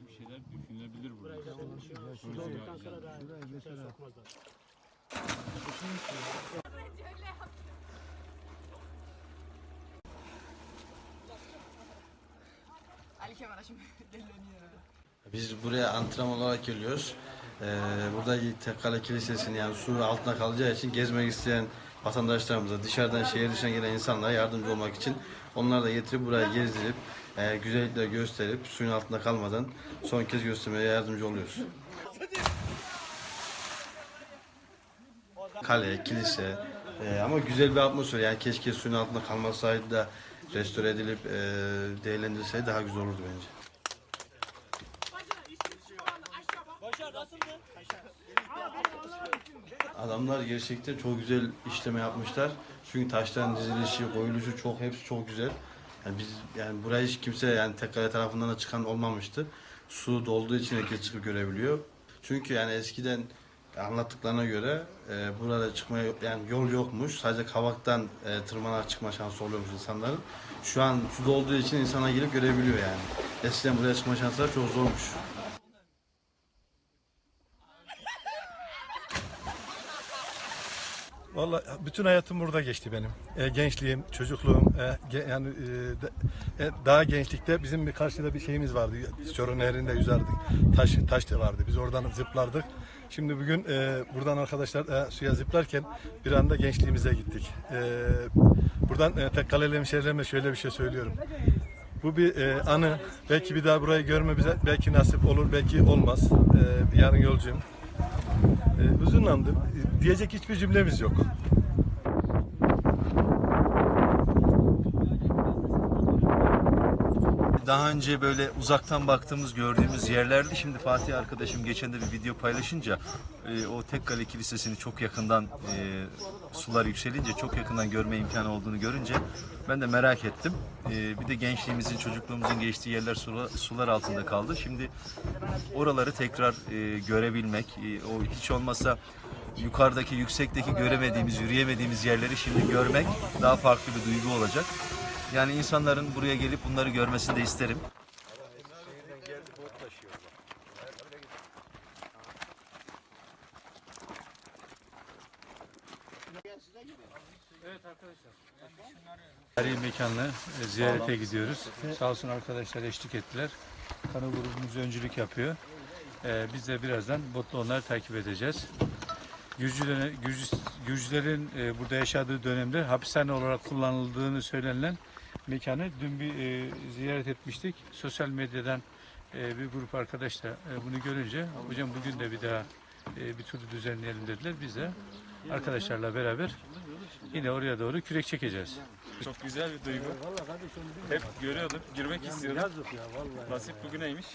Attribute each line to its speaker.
Speaker 1: değişik bir şeyler düşünülebilir burada.
Speaker 2: Şurada olduktan sonra daha kimse sokmazlar.
Speaker 3: Ali Kemal şimdi delleniyor.
Speaker 4: Biz buraya antrenman olarak geliyoruz. Ee, buradaki Tekkale Kilisesi'nin yani su altında kalacağı için gezmek isteyen vatandaşlarımıza, dışarıdan şehir dışına gelen insanlara yardımcı olmak için onları da getirip buraya gezdirip e, güzellikleri gösterip suyun altında kalmadan son kez göstermeye yardımcı oluyoruz. Kale, kilise e, ama güzel bir atmosfer yani keşke suyun altında kalmasaydı da restore edilip e, değerlendirilseydi daha güzel olurdu bence. Adamlar gerçekten çok güzel işleme yapmışlar. Çünkü taşların dizilişi, koyuluşu çok hepsi çok güzel. Yani biz yani buraya hiç kimse yani Tekkale tarafından da çıkan olmamıştı. Su dolduğu için herkes çıkıp görebiliyor. Çünkü yani eskiden anlattıklarına göre e, burada çıkmaya yani yol yokmuş. Sadece kavaktan e, tırmanarak çıkma şansı oluyormuş insanların. Şu an su dolduğu için insana gelip görebiliyor yani. Eskiden buraya çıkma şansları çok zormuş.
Speaker 5: Vallahi bütün hayatım burada geçti benim. E, gençliğim, çocukluğum, e, ge- yani e, de- e, daha gençlikte bizim bir karşıda bir şeyimiz vardı. Çoruh Nehri'nde yüzerdik. Taş taş da vardı. Biz oradan zıplardık. Şimdi bugün e, buradan arkadaşlar e, suya zıplarken bir anda gençliğimize gittik. E, buradan e, Tekkaleli hemşehrilerime şöyle bir şey söylüyorum. Bu bir e, anı. Belki bir daha burayı görme bize belki nasip olur, belki olmaz. E, yarın yolcuyum. E, hüzünlendim. E, diyecek hiçbir cümlemiz yok.
Speaker 6: Daha önce böyle uzaktan baktığımız, gördüğümüz yerlerdi. Şimdi Fatih arkadaşım geçen de bir video paylaşınca e, o Tekkale Kilisesi'ni çok yakından e, sular yükselince çok yakından görme imkanı olduğunu görünce ben de merak ettim. E, bir de gençliğimizin, çocukluğumuzun geçtiği yerler sular, sular altında kaldı. Şimdi oraları tekrar e, görebilmek, e, o hiç olmazsa yukarıdaki, yüksekteki göremediğimiz, yürüyemediğimiz yerleri şimdi görmek daha farklı bir duygu olacak. Yani insanların buraya gelip bunları görmesini de isterim.
Speaker 7: Tarihi mekanla e, ziyarete gidiyoruz. Sağ olsun arkadaşlar eşlik ettiler. Kanı grubumuz öncülük yapıyor. E, biz de birazdan botla onları takip edeceğiz. Gürcü döne- Gürcü- Gürcülerin e, burada yaşadığı dönemde hapishane olarak kullanıldığını söylenilen mekanı dün bir e, ziyaret etmiştik. Sosyal medyadan e, bir grup arkadaş da e, bunu görünce hocam bugün de bir daha e, bir tur düzenleyelim dediler. Biz de arkadaşlarla beraber yine oraya doğru kürek çekeceğiz.
Speaker 1: Çok güzel bir duygu. Hep görüyorduk, girmek istiyorduk. Nasip bugüneymiş.